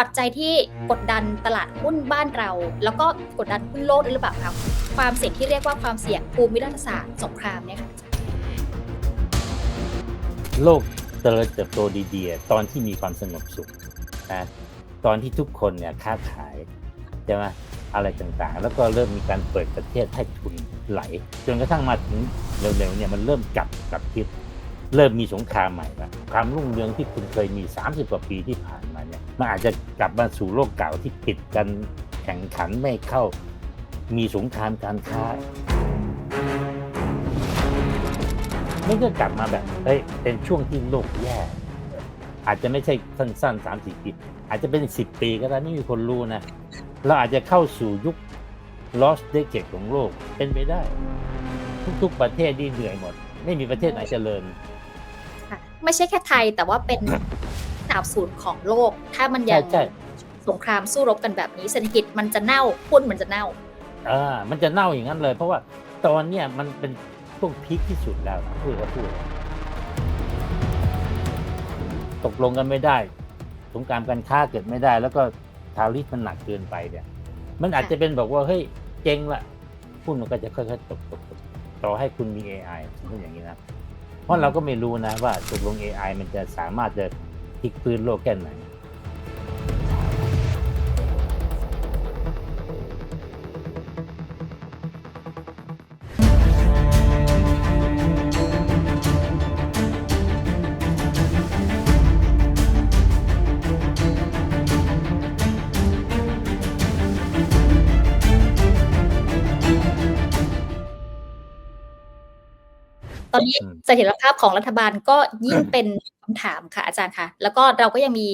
ปัจจัยที่กดดันตลาดหุ้นบ้านเรา แล้วก็กดดันหุ้นโลกด้วยหรือเปล่าครับความเสี่ยงที่เรียกว่าความเสี่ยงภูมิรัฐศาสตร์สงครามเนี่ยค่ะโลกเจริญเติบโตดีๆตอนที่มีความสงบสุขนะตอนที่ทุกคนเนี่ยค้าขายใช่ไหมอะไรต่างๆ แล้วก็เริ่มมีการเปิดประเทศให้ทุนไหล จนกระทั่งมาถึงเร็วๆเนี่ยมันเริ่มกลับกลับทิศ เริ่มมีสงครามใหม่ละความรุ่งเรืองที่คุณเคยมี 30กว่าปีที่ผ่านมาเนี่ยมันอาจจะกลับมาสู่โลกเก่าที่ปิดกันแข่งขันไม่เข้า มีสงครามการค้ามันก็กลับมาแบบเฮ้ยเป็นช่วงที่โลกแย่ อาจจะไม่ใช่สั้นๆสามสี่ปี อาจจะเป็นสิบปีก็ได้ไม่มีคนรู้นะ เราอาจจะเข้าสู่ยุค lost decade ของโลกเป็นไปได้ ทุกๆประเทศนี่เหนื่อยหมด ไม่มีประเทศไหนเจริญ ไม่ใช่แค่ไทย แต่ว่าเป็นสาวศูนย์ของโลก ถ้ามันยังใช่ใช่สงครามสู้รบกันแบบนี้เศรษฐกิจมันจะเน่าหุ้นมันจะเน่า อ่ามันจะเน่าอย่างนั้นเลย เพราะว่าตอนเนี้ยมันเป็นช่วงพีคที่สุดแล้วนะพูดก็พูด ตกลงกันไม่ได้สงครามการค้าเกิดไม่ได้ แล้วก็ทาริฟมันหนักเกินไปเนี่ย มันอาจจะเป็นบอกว่าเฮ้ยเจ๊งละหุ้นมันก็จะค่อยๆตกตกตกต่อให้คุณมี AI พูดอย่างนี้นะ เพราะเราก็ไม่รู้นะว่าตกลง AI มันจะสามารถจะพลิกพื้นโลกแค่ไหนตอนนี้ เสถียรภาพของรัฐบาลก็ยิ่งเป็นคำถามค่ะอาจารย์คะแล้วก็เราก็ยังมี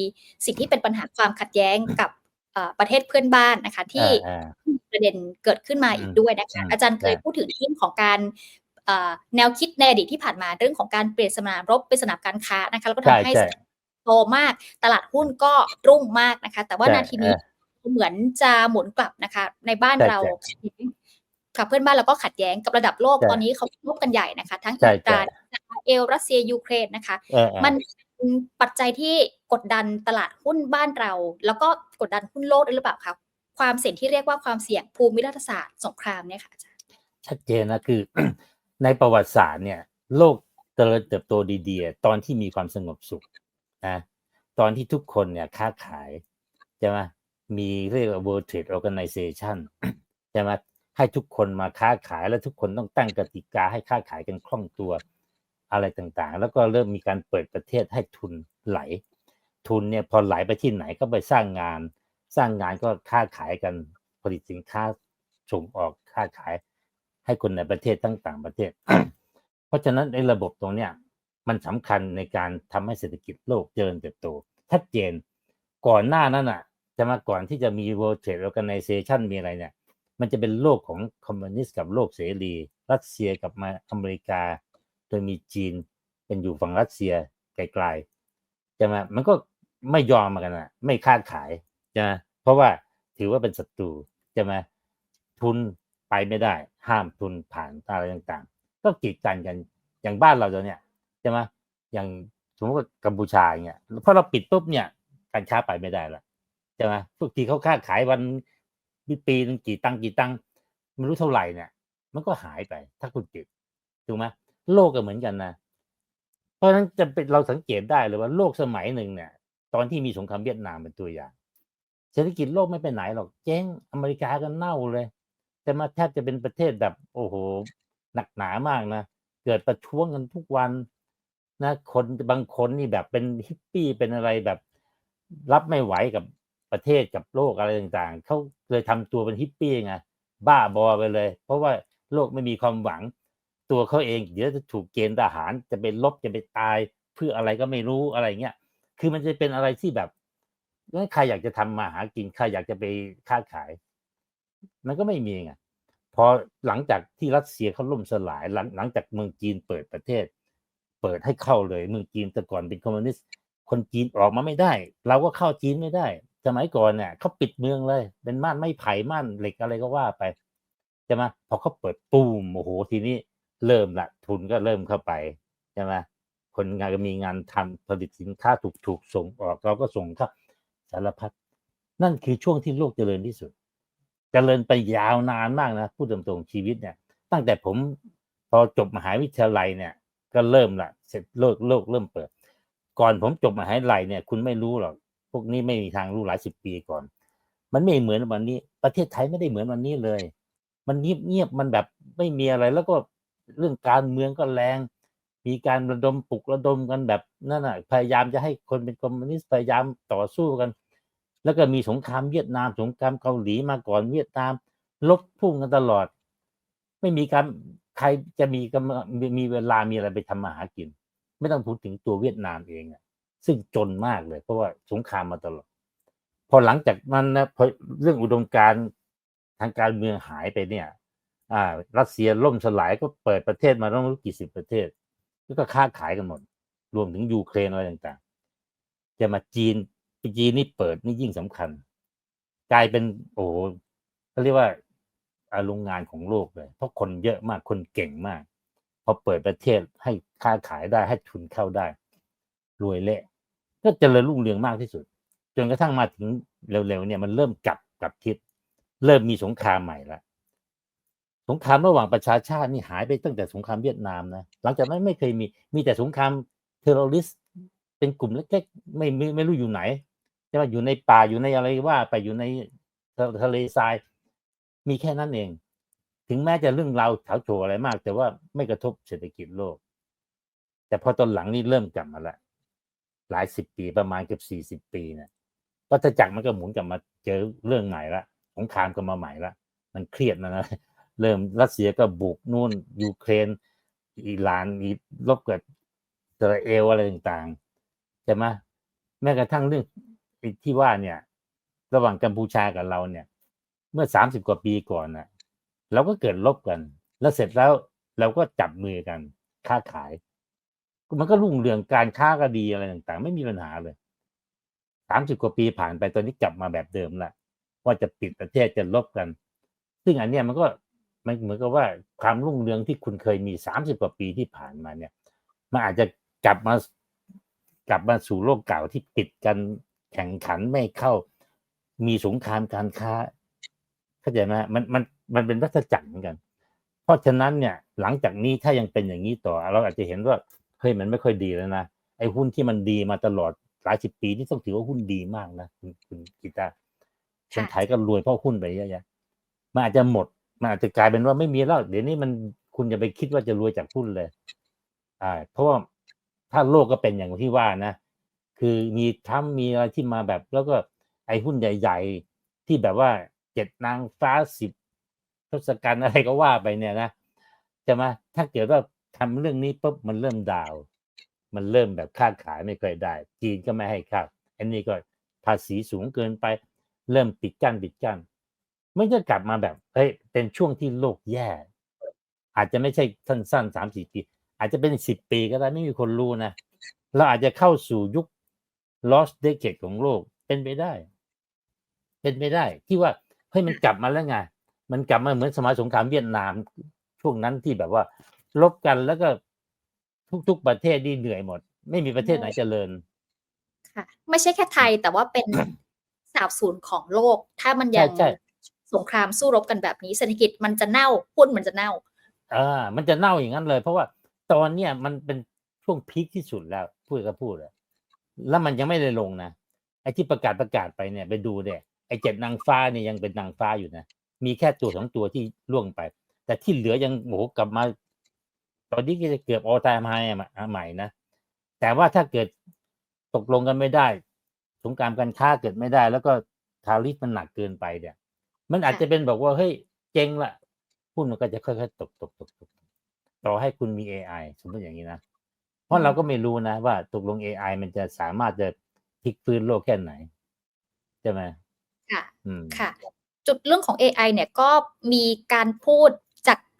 สิ่งที่เป็นปัญหาความขัดแย้งกับเอ่อประเทศเพื่อนบ้านนะคะ ที่อ่ามีประเด็นเกิดขึ้นมาอีกด้วยนะคะอืมอาจารย์เคยใช่พูดถึงเรื่องของการเอ่อแนวคิดในอดีตที่ผ่านมาเรื่องของการเปลี่ยนสนามรบเป็นสนามการค้านะคะแล้วก็ใช่ทำให้ใช่โตมากตลาดหุ้นก็รุ่งมากนะคะ แต่ว่าใช่นาทีนี้เออเหมือนจะหมุนกลับนะคะ ในบ้านใช่เราใช่กับเพื่อนบ้านเราก็ขัดแย้งกับระดับโลกใช่ตอนนี้เขาลบกันใหญ่นะคะ ทั้งใช่อิหร่านอิส ราเอลรัสเซียยูเครนนะคะเออเออมันเป็นปัจจัยที่กดดันตลาดหุ้นบ้านเรา แล้วก็กดดันหุ้นโลกด้วยหรือเปล่าคะความเสี่ยงที่เรียกว่าความเสี่ยงภูมิรัฐศาสตร์สงครามเนี่ยค่ะอาจารย์ชัดเจนนะคือ ในประวัติศาสตร์เนี่ย โลกเจริญเติบโตดีๆตอนที่มีความสงบสุขนะตอนที่ทุกคนเนี่ยค้าขายใช่ไหมมีเรียกว่า World Trade Organization ใช่ไหมให้ทุกคนมาค้าขายแล้วทุกคนต้องตั้งกติกาให้ค้าขายกันคล่องตัว อะไรต่างๆ แล้วก็เริ่มมีการเปิดประเทศให้ทุนไหล ทุนเนี่ยพอไหลไปที่ไหนก็ไปสร้างงาน สร้างงานก็ค้าขายกันผลิตสินค้าส่งออกค้าขาย ให้คนในประเทศทั้งต่างประเทศ เพราะฉะนั้นในระบบตรงเนี้ยมันสำคัญในการทำให้เศรษฐกิจโลกเจริญเติบโตชัดเจนก่อนหน้านั้นอะจะมาก่อนที่จะมี World Trade Organization มีอะไรเนี่ย มันจะเป็นโลกของคอมมิวนิสต์กับโลกเสรี รัสเซียกับมาอเมริกา โดยมีจีนเป็นอยู่ฝั่งรัสเซียไกลๆใช่ไหมมันก็ไม่ยอมมากันอะไม่ค้าขายใช่ไหมเพราะว่าถือว่าเป็นศัตรูใช่ไหมทุนไปไม่ได้ ห้ามทุนผ่านอะไรต่างๆ ก็กีดกันกันอย่างบ้านเราตัวเนี้ยใช่ไหมอย่างสมมติว่ากัมพูชาเงี้ยพอเราปิดปุ๊บเนี่ยการค้าไปไม่ได้ละใช่ไหมทุกทีเขาค้าขายวันปีนึงกี่ตังกี่ตังไม่รู้เท่าไหร่เนี่ย มันก็หายไปถ้าคุณปิดถูกไหม โลกก็เหมือนกันนะ เพราะฉะนั้นจะเป็นเราสังเกตได้เลยว่าโลกสมัยหนึ่งเนี่ย ตอนที่มีสงครามเวียดนามเป็นตัวอย่าง เศรษฐกิจโลกไม่ไปไหนหรอกเจ๊งอเมริกาก็เน่าเลย แต่มาแทบจะเป็นประเทศแบบโอ้โหหนักหนามากนะเกิดประท้วงกันทุกวันนะคนบางคนนี่แบบเป็นฮิปปี้เป็นอะไรแบบรับไม่ไหวกับประเทศกับโลกอะไรต่างๆ เขาเลยทำตัวเป็นฮิปปี้ไงบ้าบอไปเลย เพราะว่าโลกไม่มีความหวัง ตัวเขาเองเดี๋ยวจะถูกเกณฑ์ทหารจะไปลบจะไปตายเพื่ออะไรก็ไม่รู้อะไรเงี้ยคือมันจะเป็นอะไรที่แบบแล้วใครอยากจะทำมาหากินใครอยากจะไปค้าขาย มันก็ไม่มีไงพอหลังจากที่รัสเซียเขาล่มสลายหลังหลังจากเมืองจีนเปิดประเทศ เปิดให้เข้าเลยเมืองจีนแต่ก่อนเป็นคอมมิวนิสต์คนจีนออกมาไม่ได้ เราก็เข้าจีนไม่ได้ สมัยก่อนเนี่ยเขาปิดเมืองเลย เป็นม่านไม้ไผ่ม่านเหล็กอะไรก็ว่าไปใช่ไหมพอเขาเปิดปูมโอ้โหทีนี้ เริ่มละทุนก็เริ่มเข้าไปใช่ไหมคนงานก็มีงานทำผลิตสินค้าถูกๆส่งออกเราก็ส่งเข้าสารพัดนั่นคือช่วงที่โลกเจริญที่สุด เจริญไปยาวนานมากนะพูดตรงๆชีวิตเนี่ย ตั้งแต่ผมพอจบมหาวิทยาลัยเนี่ย ก็เริ่มละเสร็จโลกโลกเริ่มเปิด ก่อนผมจบมหาวิทยาลัยเนี่ย คุณไม่รู้หรอกพวกนี้ไม่มีทางรู้หลายสิบปีก่อน มันไม่เหมือนวันนี้ ประเทศไทยไม่ได้เหมือนวันนี้เลย มันเงียบเงียบมันแบบไม่มีอะไรแล้วก็ เรื่องการเมืองก็แรง มีการระดมปลุกระดมกันแบบนั่นน่ะพยายามจะให้คนเป็นคอมมิวนิสต์พยายามต่อสู้กัน แล้วก็มีสงครามเวียดนามสงครามเกาหลีมาก่อนเวียดนามลบพุ่งกันตลอด ไม่มีการใครจะมีกำมีมีเวลามีอะไรไปทำมาหากิน ไม่ต้องพูดถึงตัวเวียดนามเองอะซึ่งจนมากเลย เพราะว่าสงครามมาตลอด พอหลังจากนั้นนะพอเรื่องอุดมการทางการเมืองหายไปเนี่ย อ่า รัสเซียล่มสลายก็เปิดประเทศมาต้องรู้กี่สิบประเทศ แล้วก็ค้าขายกันหมด รวมถึงยูเครนอะไรต่างๆ จะมาจีนจีนนี่เปิดนี่ยิ่งสำคัญ กลายเป็นโอ้เขาเรียกว่าอาโรงงานของโลกเลย เพราะคนเยอะมากคนเก่งมาก พอเปิดประเทศให้ค้าขายได้ให้ทุนเข้าได้ รวยเละก็เจริญรุ่งเรืองมากที่สุด จนกระทั่งมาถึงเร็วๆเนี่ยมันเริ่มกลับกลับทิศเริ่มมีสงครามใหม่ละ สงครามระหว่างประชาชาตินี่หายไปตั้งแต่สงครามเวียดนามนะหลังจากนั้นไม่เคยมีมีแต่สงครามเทอร์ริสต์เป็นกลุ่มเล็กๆไม่ไม่ไม่รู้อยู่ไหนใช่ไหมอยู่ในป่าอยู่ในอะไรว่าไปอยู่ในทะเลทราย มีแค่นั้นเอง ถึงแม้จะเรื่องราวเฉาโฉอะไรมาก แต่ว่าไม่กระทบเศรษฐกิจโลก แต่พอตอนหลังนี่เริ่มกลับมาละหลายสิบปีประมาณเกือบสี่สิบปีเนี่ยวัฏจักรมันก็หมุนกลับมาเจอเรื่องใหม่ละสงครามก็มาใหม่ละมันเครียดนะนะ เริ่มรัสเซียก็บุกนู่นยูเครนอิหร่านมีรบกับอิสราเอลอะไรต่างๆใช่ไหมแม้กระทั่งเรื่องที่ว่าเนี่ย ระหว่างกัมพูชากับเราเนี่ย เมื่อสามสิบกว่าปีก่อนน่ะเราก็เกิดลบกัน แล้วเสร็จแล้วเราก็จับมือกันค้าขาย มันก็รุ่งเรืองการค้าก็ดีอะไรต่างๆ ไม่มีปัญหาเลยสามสิบกว่าปีผ่านไปตอนนี้กลับมาแบบเดิมละว่าจะปิดประเทศจะลบกัน ซึ่งอันเนี้ยมันก็ มันเหมือนกับว่าความรุ่งเรืองที่คุณเคยมีสามสิบกว่าปีที่ผ่านมาเนี่ย มันอาจจะกลับมากลับมาสู่โลกเก่าที่ปิดกันแข่งขันไม่เข้า มีสงครามการค้าเข้าใจไหมมันมันมันเป็นวัฏจักรเหมือนกัน เพราะฉะนั้นเนี่ยหลังจากนี้ถ้ายังเป็นอย่างนี้ต่อ เราอาจจะเห็นว่าเฮ้ยมันไม่ค่อยดีแล้วนะไอ้หุ้นที่มันดีมาตลอดหลายสิบปีนี่ต้องถือว่าหุ้นดีมากนะคุณคุณกีตาร์คนไทยก็รวยเพราะหุ้นไปเยอะแยะมันอาจจะหมด มันอาจจะกลายเป็นว่าไม่มีแล้วเดี๋ยวนี้มันคุณอย่าไปคิดว่าจะรวยจากหุ้นเลย อ่า เพราะว่าถ้าโลกก็เป็นอย่างที่ว่านะ คือมีทรัมป์มีอะไรที่มาแบบ แล้วก็ไอ้หุ้นใหญ่ ๆ ที่แบบว่าเจ็ดนางฟ้าสิบทศกัณฐ์อะไรก็ว่าไปเนี่ยนะจะมาถ้าเกิดว่าทำเรื่องนี้ปุ๊บมันเริ่มดาว มันเริ่มแบบค้าขายไม่ค่อยได้ จีนก็ไม่ให้เข้าอันนี้ก็ภาษีสูงเกินไป เริ่มปิดกั้นปิดกั้น ไม่จะกลับมาแบบเฮ้ยเป็นช่วงที่โลกแย่ อาจจะไม่ใช่สั้นๆสามสี่ปี อาจจะเป็นสิบปีก็ได้ไม่มีคนรู้นะเราอาจจะเข้าสู่ยุค lost decade ของโลกเป็นไปได้ เป็นไปได้ ที่ว่าเฮ้ยมันกลับมาแล้วไงมันกลับมาเหมือนสมัยสงครามเวียดนามช่วงนั้นที่แบบว่าลบกันแล้วก็ทุกๆประเทศนี่เหนื่อยหมด ไม่มีประเทศไหนเจริญ ค่ะ ไม่ใช่แค่ไทยแต่ว่าเป็นสาบศูนย์ของโลก ถ้ามันยังใช่ใช่ สงครามสู้รบกันแบบนี้เศรษฐกิจมันจะเน่าหุ้นมันจะเน่าอ่ามันจะเน่าอย่างนั้นเลย เพราะว่าตอนเนี้ยมันเป็นช่วงพีคที่สุดแล้วพูดก็พูดอะแล้วมันยังไม่ได้ลงนะไอ้ที่ประกาศประกาศไปเนี่ยไปดูเนี่ยไอ้เจ็ดนางฟ้าเนี่ยยังเป็นนางฟ้าอยู่นะมีแค่ตัวสองตัวที่ล่วงไป แต่ที่เหลือยังโอ้โหกลับมา ตอนนี้ก็จะเกือบออทามไฮใหม่นะแต่ว่าถ้าเกิดตกลงกันไม่ได้สงครามการค้าเกิดไม่ได้ แล้วก็ทาริฟมันหนักเกินไปเนี่ย มันอาจจะเป็นบอกว่าเฮ้ยเจ๊งละหุ้นมันก็จะค่อยๆตกตกตกตกต่อให้คุณมี AI สมมติอย่างนี้นะ เพราะเราก็ไม่รู้นะว่าตกลง AI มันจะสามารถจะพลิกฟื้นโลกแค่ไหนใช่ไหมค่ะอืมค่ะ จุดเรื่องของ AI เนี่ยก็มีการพูดจาก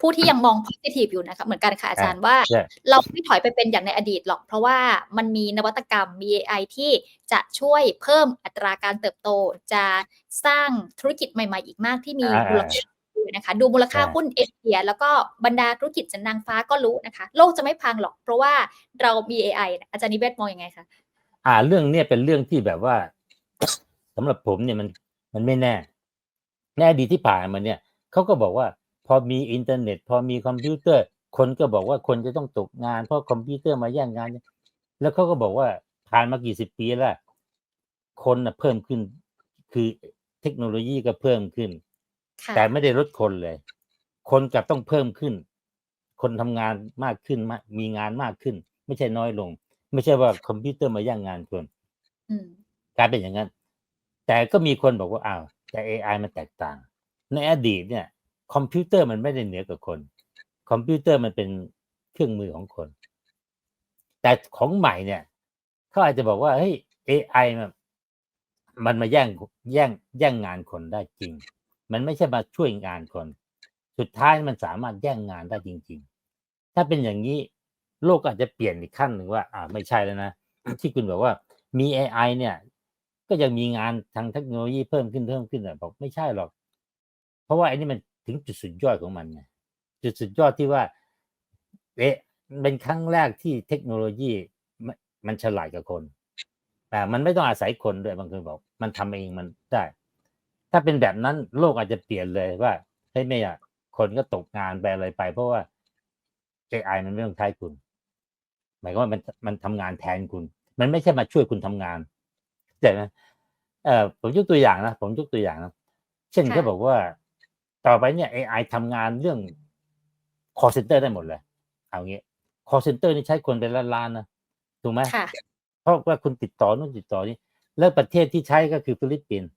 ผู้ที่ยังมอง positive อยู่นะคะเหมือนกันค่ะอาจารย์ว่าใช่เราไม่ถอยไปเป็นอย่างในอดีตหรอก เพราะว่ามันมีนวัตกรรมมี AI ที่จะช่วยเพิ่มอัตราการเติบโต จะสร้างธุรกิจใหม่ๆ อีกมากที่มีอ่ามูลค่านะคะดูมูลค่าใช่หุ้นเอเชียแล้วก็บรรดาธุรกิจจันนางฟ้าก็รู้นะคะ โลกจะไม่พังหรอกเพราะว่าเรามี AI นะอาจารย์นิเวศน์มองยังไงคะอ่าเรื่องเนี้ยเป็นเรื่องที่แบบว่าสำหรับผมเนี่ยมันมันไม่แน่ในอดีตที่ผ่านมาเนี่ยเขาก็บอกว่า พอมีอินเทอร์เน็ต พอมีคอมพิวเตอร์ คนก็บอกว่าคนจะต้องตกงาน เพราะคอมพิวเตอร์มาแย่งงานเนี่ยแล้วเขาก็บอกว่าผ่านมากี่สิบปีแล้วคนนะเพิ่มขึ้น คือเทคโนโลยีก็เพิ่มขึ้นค่ะแต่ไม่ได้ลดคนเลย คนกลับต้องเพิ่มขึ้น คนทำงานมากขึ้นมากมีงานมากขึ้น ไม่ใช่น้อยลง ไม่ใช่ว่าคอมพิวเตอร์มาแย่งงานคนอืมกลายเป็นอย่างนั้น แต่ก็มีคนบอกว่าอ้าวแต่ AI มันแตกต่าง ในอดีตเนี่ย คอมพิวเตอร์มันไม่ได้เหนือกว่าคน คอมพิวเตอร์มันเป็นเครื่องมือของคน แต่ของใหม่เนี่ยเขาอาจจะบอกว่าเฮ้ย AI มันมันมาแย่งแย่งแย่งงานคนได้จริง มันไม่ใช่มาช่วยงานคน สุดท้ายมันสามารถแย่งงานได้จริง ๆ ถ้าเป็นอย่างนี้โลกอาจจะเปลี่ยนอีกขั้นหนึ่งว่า อ่าไม่ใช่แล้วนะที่คุณบอกว่ามี AI เนี่ย ก็ยังมีงานทางเทคโนโลยีเพิ่มขึ้นเพิ่มขึ้นอะบอกไม่ใช่หรอก เพราะว่าไอ้นี่มัน ถึงจุดสุดยอดของมันไงจุดสุดยอดที่ว่าเอ๊ะเป็นครั้งแรกที่เทคโนโลยีมันมันฉลาดกับคนแต่มันไม่ต้องอาศัยคนด้วยบางคนบอก มันทำเองมันได้ ถ้าเป็นแบบนั้นโลกอาจจะเปลี่ยนเลยว่าเฮ้ยไม่อะคนก็ตกงานไปอะไรไป เพราะว่า AI มันไม่ต้องใช้คุณ หมายความว่ามันมันทำงานแทนคุณ มันไม่ใช่มาช่วยคุณทำงานแต่นะเอ่อผมยกตัวอย่างนะผมยกตัวอย่างนะ เช่นค่ะเขาบอกว่า ต่อไปเนี่ย AI ทำงานเรื่อง call center ได้หมดเลย เอางี้ call center นี่ใช้คนเป็นล้านๆนะถูกไหมค่ะเพราะว่าคุณติดต่อนู่นติดต่อนี่แล้วประเทศที่ใช้ก็คือฟิลิปปินส์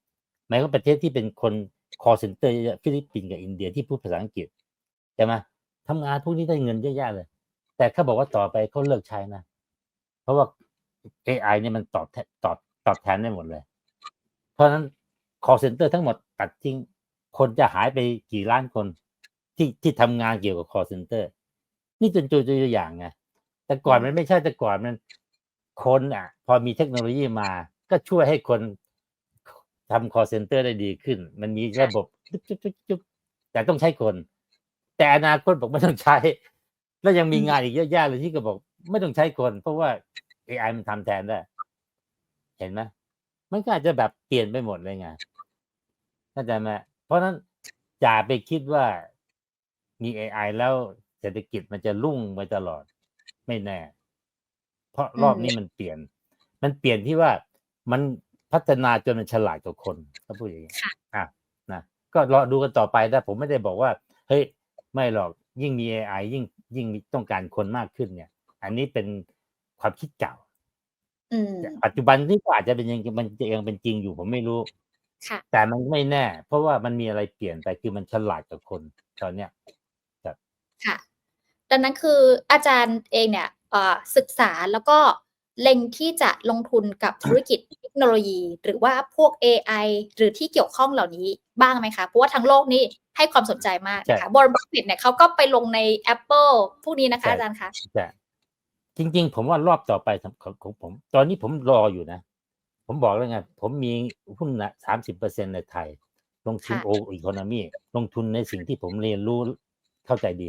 หมายความว่าประเทศที่เป็นคน call center เยอะๆฟิลิปปินส์กับอินเดียที่พูดภาษาอังกฤษใช่ไหมทำงานพวกนี้ได้เงินเยอะแยะเลย แต่เขาบอกว่าต่อไปเขาเลิกใช้นะ เพราะว่า AI เนี่ยมันตอบแทนตอบตอบแทนได้หมดเลย เพราะฉะนั้น call center ทั้งหมดตัดทิ้ง คนจะหายไปกี่ล้านคนที่ที่ทำงานเกี่ยวกับ call center นี่เป็นตัวตัวอย่างไงแต่ก่อนอืมมันไม่ใช่แต่ก่อนมันคนอะ พอมีเทคโนโลยีมา ก็ช่วยให้คนทำ call center ได้ดีขึ้น มันมีระบบจุ๊บจุ๊บจุ๊บจุ๊บแต่ต้องใช้คน แต่อนาคตบอกไม่ต้องใช้ แล้วยังมีงานอีกเยอะแยะเลยที่ก็บอก ไม่ต้องใช้คน เพราะว่า AI มันทำแทนได้ เห็นไหมมันก็อาจจะแบบเปลี่ยนไปหมดเลยไงเข้าใจไหม เพราะฉะนั้นอย่าไปคิดว่ามี AI แล้วเศรษฐกิจมันจะรุ่งไปตลอด ไม่แน่ เพราะรอบนี้มันเปลี่ยน มันเปลี่ยนที่ว่ามันพัฒนาจนมันฉลาดกว่าคนก็พูดอย่างนี้ค่ะอะนะก็รอดูกันต่อไปแต่ผมไม่ได้บอกว่า เฮ้ย ไม่หรอกยิ่งมี AI ยิ่งยิ่งมีต้องการคนมากขึ้นเนี่ย อันนี้เป็นความคิดเก่าอืมแต่ปัจจุบันนี่ก็อาจจะเป็นยังมันยังเป็นจริงอยู่ผมไม่รู้ ค่ะ แต่มันไม่แน่ เพราะว่ามันมีอะไรเปลี่ยนไปคือมันฉลาดกับคนตอนเนี้ยค่ะ ดังนั้นคืออาจารย์เองเนี่ยเอ่อศึกษาแล้วก็เล็งที่จะลงทุนกับธุรกิจเทคโนโลยี หรือว่าพวก AI หรือที่เกี่ยวข้องเหล่านี้บ้างไหมคะ เพราะว่าทั้งโลกนี้ให้ความสนใจมากนะคะบอร์บัฟเฟตเนี่ยเขาก็ไปลงใน Apple พวกนี้นะคะใช่อาจารย์คะแต่จริง ๆ ผมว่ารอบต่อไปของของผม ตอนนี้ผมรออยู่นะ ผมบอกแล้วไง ผมมีหุ้นนะสามสิบเปอร์เซ็นในไทย ลงทุนค่ะโออีโคโนมีลงทุนในสิ่งที่ผมเรียนรู้เข้าใจดี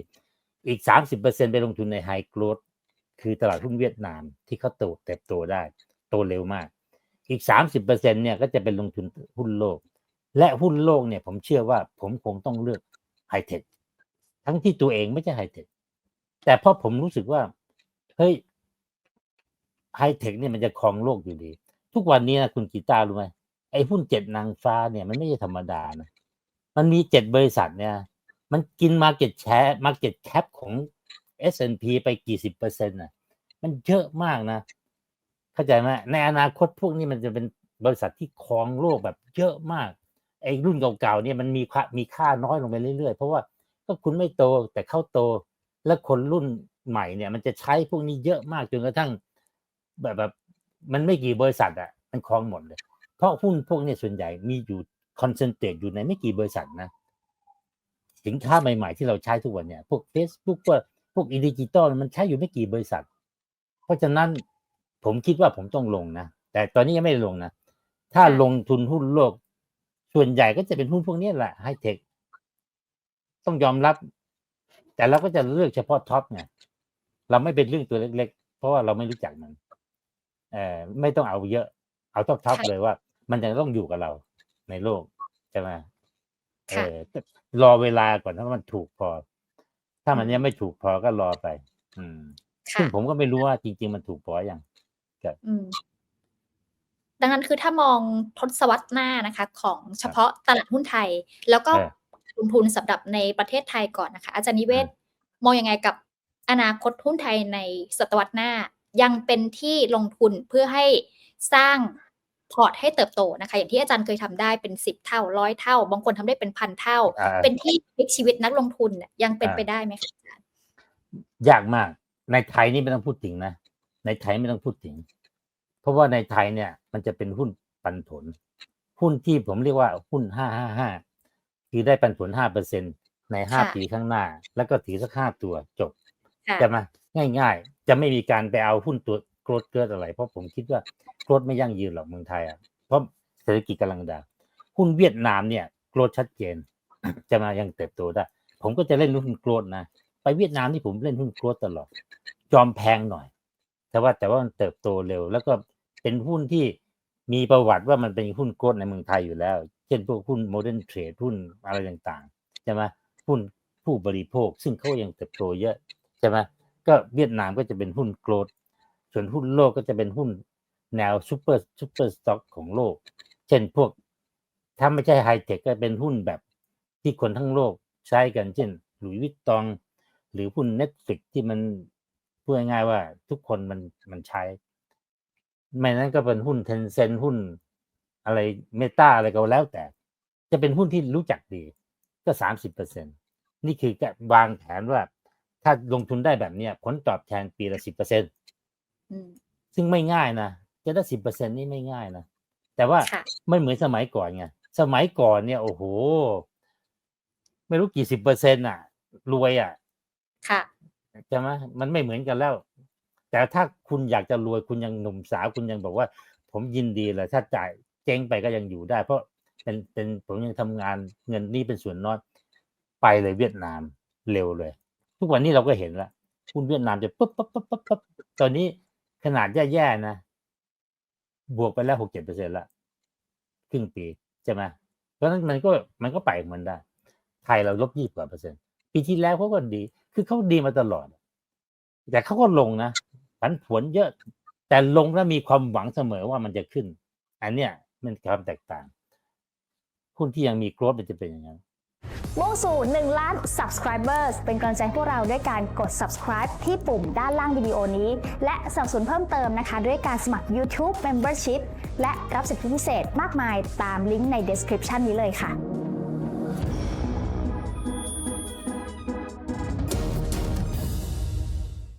อีกสามสิบเปอร์เซ็นไปลงทุนในไฮกร w คือตลาดหุ้นเวียดนามที่เขาโตเติบโตได้ โตเร็วมาก อีกสามสิบเปอร์เซ็นเนี่ยก็จะเป็นลงทุนหุ้นโลก และหุ้นโลกเนี่ยผมเชื่อว่าผมคงต้องเลือกไฮเทคทั้งที่ตัวเองไม่ใช่ไฮเทคแต่เพราะผมรู้สึกว่า เฮ้ยไฮเทคเนี่ยมันจะครองโลกอยู่ดี ทุกวันนี้นะคุณกีตารู้ไหมไอ้หุ้นเจ็ดนางฟ้าเนี่ยมันไม่ใช่ธรรมดานะมันมีเจ็ดบริษัทเนี่ย มันกินมาเก็ตแชร์มาเก็ตแคปของ S&P ไปกี่สิบเปอร์เซ็นต์น่ะ มันเยอะมากนะ เข้าใจไหมในอนาคตพวกนี้มันจะเป็นบริษัทที่ครองโลกแบบเยอะมากไอ้รุ่นเก่าๆเนี่ยมันมีค่ามีค่าน้อยลงไปเรื่อยๆ เพราะว่าก็คุณไม่โตแต่เข้าโต แล้วคนรุ่นใหม่เนี่ย มันจะใช้พวกนี้เยอะมากจนกระทั่ง แบบแบบ มันไม่กี่บริษัทอะมันครองหมดเลย เพราะหุ้นพวกนี้ส่วนใหญ่มีอยู่คอนเซนเทรตอยู่ในไม่กี่บริษัทนะสินค้าใหม่ๆที่เราใช้ทุกวันเนี่ย พวก Facebook พวกพวกอินดิจิตอลมันใช้อยู่ไม่กี่บริษัท เพราะฉะนั้นผมคิดว่าผมต้องลงนะ แต่ตอนนี้ยังไม่ได้ลงนะ ถ้าลงทุนหุ้นโลก ส่วนใหญ่ก็จะเป็นหุ้นพวกนี้แหละไฮเทคต้องยอมรับ แต่เราก็จะเลือกเฉพาะท็อปไงเราไม่เป็นเรื่องตัวเล็ก ๆ เพราะว่าเราไม่รู้จักมัน เอ่อไม่ต้องเอาเยอะ เอาท็อปท็อปค่ะเลยว่า มันยังต้องอยู่กับเราในโลกใช่ไหมเอค่ะอแต่รอเวลาก่อนถ้ามันถูกพอ ถ้ามันอืมยังไม่ถูกพอก็รอไป อืมซึ่ค่ะงผมก็ไม่รู้ว่าจริง ๆ มันถูกพออย่างอืมดังนั้นคือถ้ามองทศวรรษหน้านะคะ ของเฉพาะตลาดหุ้นไทย แล้วก็เออลงทุนสำหรับในประเทศไทยก่อนนะคะ อาจารย์นิเวศมองยังไงกับอนาคตหุ้นไทยในศตวรรษหน้า ยังเป็นที่ลงทุนเพื่อให้สร้างพอร์ตให้เติบโตนะคะ อย่างที่อาจารย์เคยทำได้เป็นสิบเท่าร้อยเท่า บางคนทำได้เป็นพันเท่าอ่า เป็นที่พลิกชีวิตนักลงทุนเนี่ยยังเป็นอ่าไปได้ไหมคะอาจารย์ยากมาก ในไทยนี่ไม่ต้องพูดถึงนะ ในไทยไม่ต้องพูดถึง เพราะว่าในไทยเนี่ย มันจะเป็นหุ้นปันผล หุ้นที่ผมเรียกว่าหุ้นห้าห้าห้าคือได้ปันผลห้าเปอร์เซ็นในห้าค่ะปีข้างหน้า แล้วก็ถือสักห้าตัวจบค่ะจะมา ง่าย ๆ จะไม่มีการไปเอาหุ้นตัวโกรดเกิดอะไร เพราะผมคิดว่าโกรดไม่ยั่งยืนหรอกเมืองไทยอะเพราะเศรษฐกิจกำลังดาหุ้นเวียดนามเนี่ยโกรดชัดเจน จะมายังเติบโตได้ ผมก็จะเล่นหุ้นโกรดนะไปเวียดนามที่ผมเล่นหุ้นโกรดตลอดจอมแพงหน่อย แต่ว่าแต่ว่ามันเติบโตเร็ว แล้วก็เป็นหุ้นที่มีประวัติว่ามันเป็นหุ้นโกรดในเมืองไทยอยู่แล้ว เช่นพวกหุ้นโมเดิร์นเทรดหุ้นอะไรต่างๆใช่ไหมหุ้นผู้บริโภค ซึ่งเขายังเติบโตเยอะใช่ไหม ก็เวียดนามก็จะเป็นหุ้นโกรดส่วนหุ้นโลกก็จะเป็นหุ้นแนวซูเปอร์ซูเปอร์สต็อกของโลก เช่นพวก ถ้าไม่ใช่ไฮเทคก็เป็นหุ้นแบบที่คนทั้งโลกใช้กัน เช่นหลุยวิตตอง หรือหุ้น Netflix ที่มันพูดง่ายๆว่าทุกคนมันมันใช้ ไม่นั้นก็เป็นหุ้นเทนเซ n หุ้น อะไรเมตาอะไรก็แล้วแต่ จะเป็นหุ้นที่รู้จักดี ก็สามสิบเปอร์เซ็นนี่คือการวางแผนว่า ถ้าลงทุนได้แบบเนี้ยผลตอบแทนปีละสิบเปอร์เซ็นอืมซึ่งไม่ง่ายนะจะได้สิบเปอร์เซ็นนี่ไม่ง่ายนะแต่ว่าค่ะไม่เหมือนสมัยก่อนไงสมัยก่อนเนี่ยโอ้โห ไม่รู้กี่สิบเปอร์เซ็นต์อะ รวยอะ ค่ะใช่ไหมมันไม่เหมือนกันแล้ว แต่ถ้าคุณอยากจะรวยคุณยังหนุ่มสาวคุณยังบอกว่า ผมยินดีเลยถ้าจ่ายเจ๊งไปก็ยังอยู่ได้ เพราะเป็นเป็นผมยังทำงานเงินนี่เป็นส่วนน้อยไปเลยเวียดนามเร็วเลย ทุกวันนี้เราก็เห็นแล้วหุ้นเวียดนามจะปุ๊บปุ๊บปุ๊บปุ๊บปุ๊บตอนนี้ขนาดแย่ๆนะ บวกไปแล้วหกเจ็ดเปอร์เซ็นต์ละครึ่งปีใช่ไหมเพราะนั้นมันก็มันก็ไปของมันได้ไทยเราลบยี่สิบกว่าเปอร์เซ็นต์ปีที่แล้วเขาก็ดี คือเขาดีมาตลอด แต่เขาก็ลงนะผันผวนเยอะ แต่ลงแล้วมีความหวังเสมอว่ามันจะขึ้น อันเนี้ยมันความแตกต่างหุ้นที่ยังมีโกรธมันจะเป็นอย่างนั้น มุ่งสู่ 1 ล้าน subscribers เป็นกำลังใจพวกเราด้วยการกด subscribe ที่ปุ่มด้านล่างวิดีโอนี้ และสนับสนุนเพิ่มเติมนะคะ ด้วยการสมัคร YouTube Membership และรับสิทธิพิเศษมากมายตามลิงก์ใน description นี้เลยค่ะ